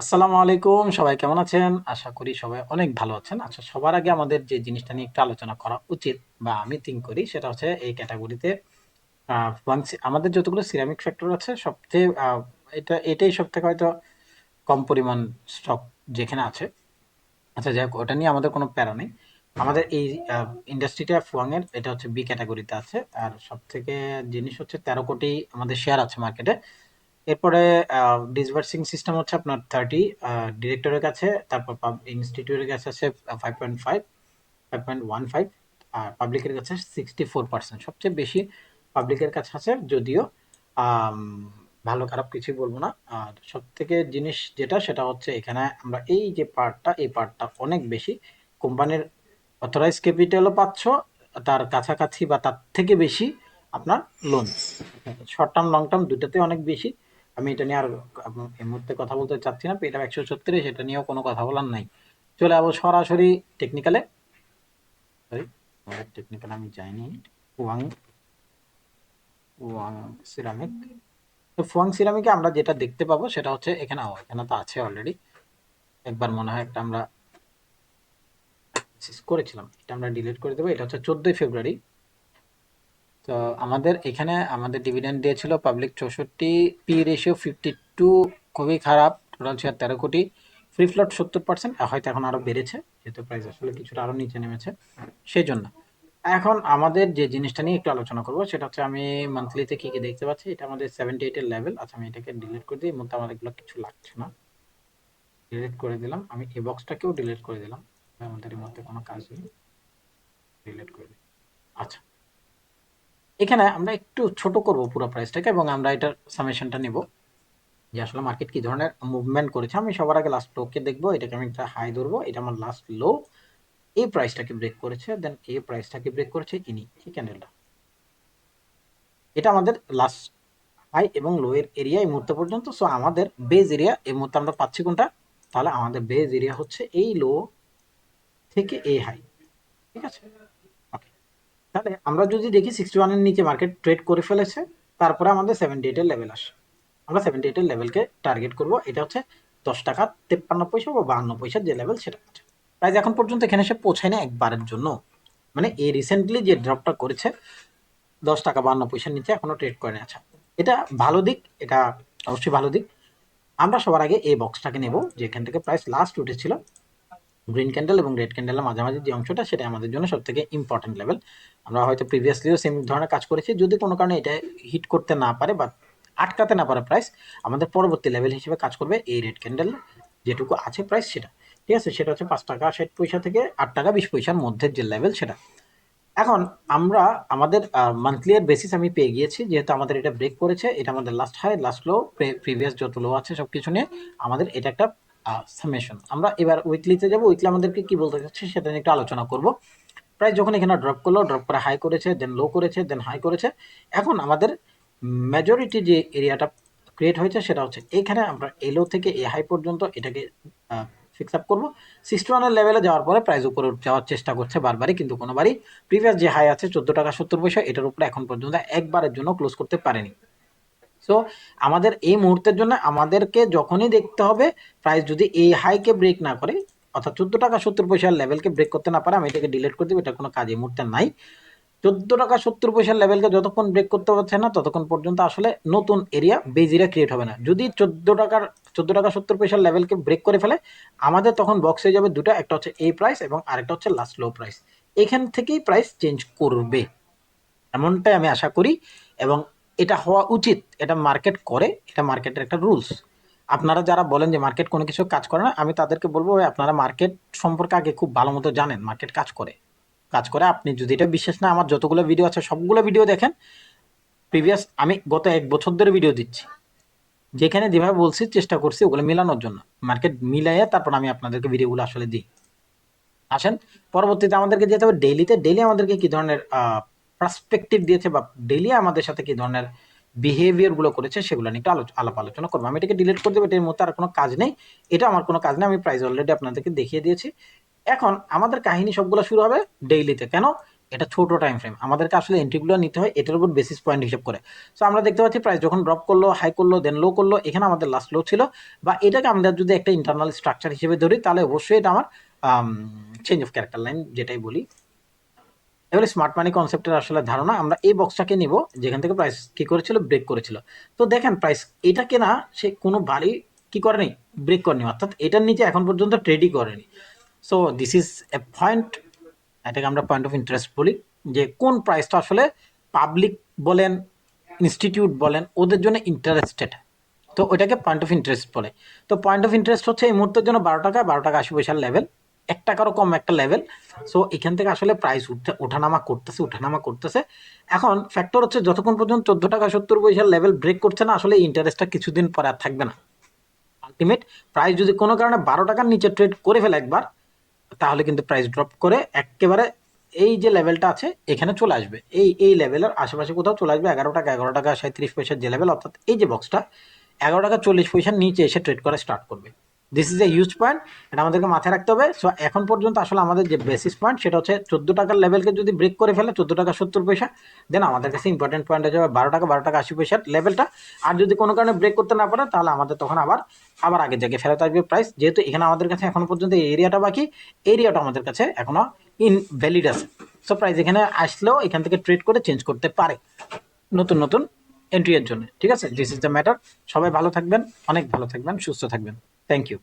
আসসালামু আলাইকুম, সবাই কেমন আছেন? আশা করি সবাই অনেক ভালো আছেন। আচ্ছা সবার আগে আমাদের যে জিনিসটা নিয়ে একটু আলোচনা করা উচিত বা আমি থিঙ্ক করি, সেটা হচ্ছে এই ক্যাটাগরিতে আমাদের যতগুলো সিরামিক ফ্যাক্টর আছে, সবচেয়ে এটা, এটাই সব থেকে হয়তো কম পরিমাণ স্টক যেখানে আছে। আচ্ছা যাই হোক, ওটা নিয়ে আমাদের কোনো প্যারা নেই। আমাদের এই ইন্ডাস্ট্রিটা ফুয়াংয়ের এটা হচ্ছে বি ক্যাটাগরিতে আছে। আর সব থেকে জিনিস হচ্ছে তেরো কোটি আমাদের শেয়ার আছে মার্কেটে এরপরে ডিসবার্সিং সিস্টেম হচ্ছে আপনার থার্টি ডিরেক্টরের কাছে, তারপর ইনস্টিটিউটের কাছে আছে five point five five point one five আর পাবলিকের কাছে সিক্সটি ফোর পার্সেন্ট সবচেয়ে বেশি পাবলিকের কাছে আছে যদিও ভালো খারাপ কিছুই বলব না। আর সব থেকে জিনিস যেটা, সেটা হচ্ছে এখানে আমরা এই যে পার্টটা এই পার্টটা অনেক বেশি। কোম্পানির অথরাইজ ক্যাপিটালও পাচ্ছ, তার কাছাকাছি বা তার থেকে বেশি আপনার loan short term long term দুটাতে অনেক বেশি। আমি এটা নিয়ে আর এই মুহূর্তে কথা বলতে চাচ্ছি না, এটা একশো ছত্রিশ, এটা নিয়েও কোনো কথা বলার নাই। চলে যাব সরাসরি টেকনিক্যালে সরি টেকনিক্যাল আমি যাইনি। ওয়াং ওয়াং সিরামিক তো ফোয়াং সিরামিকে আমরা যেটা দেখতে পাবো সেটা হচ্ছে এখানে এখানে তো আছে অলরেডি একবার মনে হয় একটা আমরা করেছিলাম। এটা আমরা ডিলিট করে দেবো। এটা হচ্ছে চোদ্দোই ফেব্রুয়ারি। তো আমাদের এখানে আমাদের ডিভিডেন্ড দিয়েছিল পাবলিক চৌষট্টি পি রেশিও ফিফটি টু খুবই খারাপ টোটাল শেয়ার তেরো কোটি ফ্রি ফ্লট সত্তর পার্সেন্ট হয়তো এখন আরও বেড়েছে, যেহেতু প্রাইস আসলে কিছুটা আরও নিচে নেমেছে সেই জন্য এখন আমাদের যে জিনিসটা নিয়ে একটু আলোচনা করব, সেটা হচ্ছে আমি মান্থলিতে কী কী দেখতে পাচ্ছি, এটা আমাদের সেভেন্টি এইটের লেভেল আচ্ছা আমি এটাকে ডিলিট করে দিই মধ্যে আমাদের এগুলো কিছু লাগছে না। ডিলিট করে দিলাম, আমি এই বক্সটাকেও ডিলিট করে দিলাম, আমাদের মধ্যে কোনো কাজ নেই ডিলিট করে দিই। আচ্ছা। এখানে আমরা একটু ছোট করব পুরো প্রাইসটাকে এবং আমরা এটার সামেশনটা নেব। যে আসলে মার্কেট কি ধরনের মুভমেন্ট করেছে, আমি সবার আগে লাস্ট লোকে দেখব, এটাকে আমি একটা হাই ধরবো, এটা আমার লাস্ট লো এই প্রাইসটাকে ব্রেক করেছে দেন এই প্রাইসটাকে ব্রেক করেছে ইনি এই ক্যান্ডেলটা এটা আমাদের লাস্ট হাই এবং লো এর এরিয়া এই মুহূর্তে পর্যন্ত সো আমাদের বেজ এরিয়া এই মুহূর্তে আমরা পাচ্ছি কোনটা? তাহলে আমাদের বেজ এরিয়া হচ্ছে এই লো থেকে এই হাই ঠিক আছে? তাহলে আমরা যদি দেখি সিক্সটি ওয়ানের নিচে মার্কেট ট্রেড করে ফেলেছে, তারপরে আমাদের সেভেন্টি এইটের লেভেল আসে। আমরা সেভেন্টি এইটের লেভেলকে টার্গেট করব, এটা হচ্ছে দশ টাকা তেপ্পান্ন পয়সা বা বাহান্ন পয়সার যে লেভেল সেটা হচ্ছে প্রাইস এখন পর্যন্ত এখানে এসে পৌঁছায় না একবারের জন্য। মানে এই রিসেন্টলি যে ড্রপটা করেছে, দশ টাকা বান্ন পয়সার নিচে এখনও ট্রেড করে না আচ্ছা এটা ভালো দিক, এটা অবশ্যই ভালো দিক। আমরা সবার আগে এই বক্সটাকে নেব, যেখান থেকে প্রাইস লাস্ট উঠেছিল। গ্রিন ক্যান্ডেল এবং রেড ক্যান্ডেলের মাঝামাঝি যে অংশটা, সেটা আমাদের জন্য সব থেকে ইম্পর্টেন্ট লেভেল আমরা হয়তো প্রিভিয়াসলিও সেম ধরনের কাজ করেছি, যদি কোনো কারণে এটা হিট করতে না পারে বা আটকাতে না পারে প্রাইস আমাদের পরবর্তী লেভেল হিসেবে কাজ করবে এই রেড ক্যান্ডেল যেটুকু আছে প্রাইস সেটা। ঠিক আছে? সেটা হচ্ছে পাঁচ টাকা, ষাট পয়সা থেকে আট টাকা, বিশ পয়সার মধ্যে যে লেভেল সেটা। এখন আমরা আমাদের মান্থলি এর বেসিস আমি পেয়ে গিয়েছি, যেহেতু আমাদের এটা ব্রেক করেছে, এটা আমাদের last high last low previous যত লো আছে সব কিছু নিয়ে, আমাদের এটা একটা সামেশন আমরা এবার উইকলিতে যাব উইকলি আমাদেরকে কি বলতে চাচ্ছি সেটা নিয়ে একটু আলোচনা করব। প্রায় যখন এখানে ড্রপ করল ড্রপ করে হাই করেছে দেন লো করেছে দেন হাই করেছে। এখন আমাদের মেজরিটি যে এরিয়াটা ক্রিয়েট হয়েছে সেটা হচ্ছে এখানে আমরা এলো থেকে এ হাই পর্যন্ত এটাকে ফিক্স আপ করব। সিক্সটি ওয়ানের লেভেলে যাওয়ার পরে প্রাইস উপরে যাওয়ার চেষ্টা করছে বারবারই, কিন্তু কোনোবারই। প্রিভিয়াস যে হাই আছে, চোদ্দ টাকা সত্তর পয়সা, এটার উপরে এখন পর্যন্ত একবারের জন্য ক্লোজ করতে পারেনি। সো আমাদের এই মুহূর্তের জন্য আমাদেরকে যখনই দেখতে হবে প্রাইস যদি এই হাইকে ব্রেক না করে, অর্থাৎ চোদ্দ টাকা সত্তর পয়সার লেভেলকে ব্রেক করতে না পারে, আমি এটাকে ডিলিট করে দেবো, এটা কোনো কাজ এই মুহূর্তে নাই। চোদ্দ টাকা সত্তর পয়সার লেভেলকে যতক্ষণ ব্রেক করতে পারছে না, ততক্ষণ পর্যন্ত আসলে নতুন এরিয়া বেজ এরিয়া ক্রিয়েট হবে না। যদি চোদ্দ টাকার, চোদ্দ টাকা সত্তর পয়সার লেভেলকে ব্রেক করে ফেলে, আমাদের তখন বক্স হয়ে যাবে দুটো, একটা হচ্ছে এই প্রাইস এবং আরেকটা হচ্ছে লাস্ট লো প্রাইস এখান থেকেই প্রাইস চেঞ্জ করবে। এমনটাই আমি আশা করি এবং এটা হওয়া উচিত, এটা মার্কেট করে, এটা মার্কেটের একটা রুলস আপনারা যারা বলেন যে মার্কেট কোনো কিছু কাজ করে না, আমি তাদেরকে বলব ভাই, আপনারা মার্কেট সম্পর্কে আগে খুব ভালো মতো জানেন মার্কেট কাজ করে। কাজ করে আপনি যদি এটা বিশ্বাস না, আমার যতগুলো ভিডিও আছে, সবগুলো ভিডিও দেখেন। প্রিভিয়াস আমি গত এক বছর ধরে ভিডিও দিচ্ছি। যেখানে যেভাবে বলছি, চেষ্টা করছি ওগুলো মেলানোর জন্য। মার্কেট মিলাইয়ে তারপর আমি আপনাদেরকে ভিডিওগুলো আসলে দিই। আসেন, পরবর্তীতে আমাদেরকে যেতে হবে। ডেইলিতে ডেইলি আমাদেরকে কী ধরনের পার্সপেক্টিভ দিয়েছে বা ডেইলি আমাদের সাথে কি ধরনের বিহেভিয়ারগুলো করেছে সেগুলো নিয়ে একটু আলাপ আলোচনা করব। আমি এটাকে ডিলিট করে দেবো, এটার মধ্যে আর কোনো কাজ নেই। এটা আমার কোনো কাজ নেই, আমি প্রাইজ অলরেডি আপনাদেরকে দেখিয়ে দিয়েছি। এখন আমাদের কাহিনী সবগুলো শুরু হবে ডেইলিতে কেন? এটা ছোট টাইম ফ্রেম আমাদেরকে আসলে এন্ট্রিগুলো নিতে হয়, এটার উপর বেসিস পয়েন্ট হিসেব করে। সো আমরা দেখতে পাচ্ছি প্রাইস যখন ড্রপ করল হাই করল দেন লো করল, এখানে আমাদের লাস্ট লো ছিল। বা এটাকে আমরা যদি একটা ইন্টারনাল স্ট্রাকচার হিসেবে ধরি, তাহলে অবশ্যই এটা আমার চেঞ্জ অফ ক্যারেক্টার লাইন যেটাই বলি। এবারে স্মার্ট মানি কনসেপ্টের আসলে ধারণা, আমরা এই বক্সটাকে নিব, যেখান থেকে প্রাইস কি করেছিল ব্রেক করেছিল। তো দেখেন প্রাইস এটাকে না সে কোনো বাড়ি কি করেনি? ব্রেক করেনি, অর্থাৎ এটার নিচে এখন পর্যন্ত ট্রেডই করেনি। So this is a point এটাকে আমরা পয়েন্ট অফ ইন্টারেস্ট বলি, যে কোন প্রাইসটা আসলে পাবলিক বলেন ইনস্টিটিউট বলেন, ওদের জন্য ইন্টারেস্টেড তো ওইটাকে পয়েন্ট অফ ইন্টারেস্ট বলে। তো পয়েন্ট অফ ইন্টারেস্ট হচ্ছে এই মুহূর্তের জন্য বারো টাকা বারো টাকা আশি পয়সার লেভেল এক টাকারও কম, একটা লেভেল সো এখান থেকে আসলে প্রাইস উঠতে, ওঠানামা করতেছে ওঠানামা করতেছে। এখন ফ্যাক্টর হচ্ছে যতক্ষণ পর্যন্ত চোদ্দ টাকা সত্তর পয়সার লেভেল ব্রেক করছে না, আসলে ইন্টারেস্টটা কিছুদিন পরে আর থাকবে না। আলটিমেট প্রাইস যদি কোনো কারণে বারো টাকার নিচে ট্রেড করে ফেলে একবার, তাহলে কিন্তু প্রাইস ড্রপ করে একেবারে এই যে লেভেলটা আছে, এখানে চলে আসবে। এই এই লেভেলের আশেপাশে কোথাও চলে আসবে এগারো টাকা এগারো টাকা সাঁত্রিশ পয়সার যে লেভেল অর্থাৎ এই যে বক্সটা এগারো টাকা চল্লিশ পয়সার নিচে এসে ট্রেড করা স্টার্ট করবে। This is a huge point এটা আমাদেরকে মাথায় রাখতে হবে। সো এখন পর্যন্ত আসলে আমাদের যে বেসিস পয়েন্ট সেটা হচ্ছে চোদ্দ টাকার লেভেলকে যদি ব্রেক করে ফেলে, চোদ্দ টাকা সত্তর পয়সা দেন আমাদের কাছে ইম্পর্টেন্ট পয়েন্ট হয়ে যাবে বারো টাকা বারো টাকা আশি পয়সার লেভেলটা আর যদি কোনো কারণে ব্রেক করতে না পারে, তাহলে আমাদের তখন আবার আবার আগের জায়গায় ফেরত আসবে প্রাইস যেহেতু এখানে আমাদের কাছে এখনও পর্যন্ত এরিয়াটা বাকি এরিয়াটা আমাদের কাছে এখনও ইনভ্যালিড আছে। সো প্রাইস এখানে আসলেও এখান থেকে ট্রেড করে চেঞ্জ করতে পারে। নতুন নতুন এন্ট্রি এর জন্য। ঠিক আছে? দিস ইজ দ্য ম্যাটার সবাই ভালো থাকবেন, অনেক ভালো থাকবেন, সুস্থ থাকবেন। Thank you.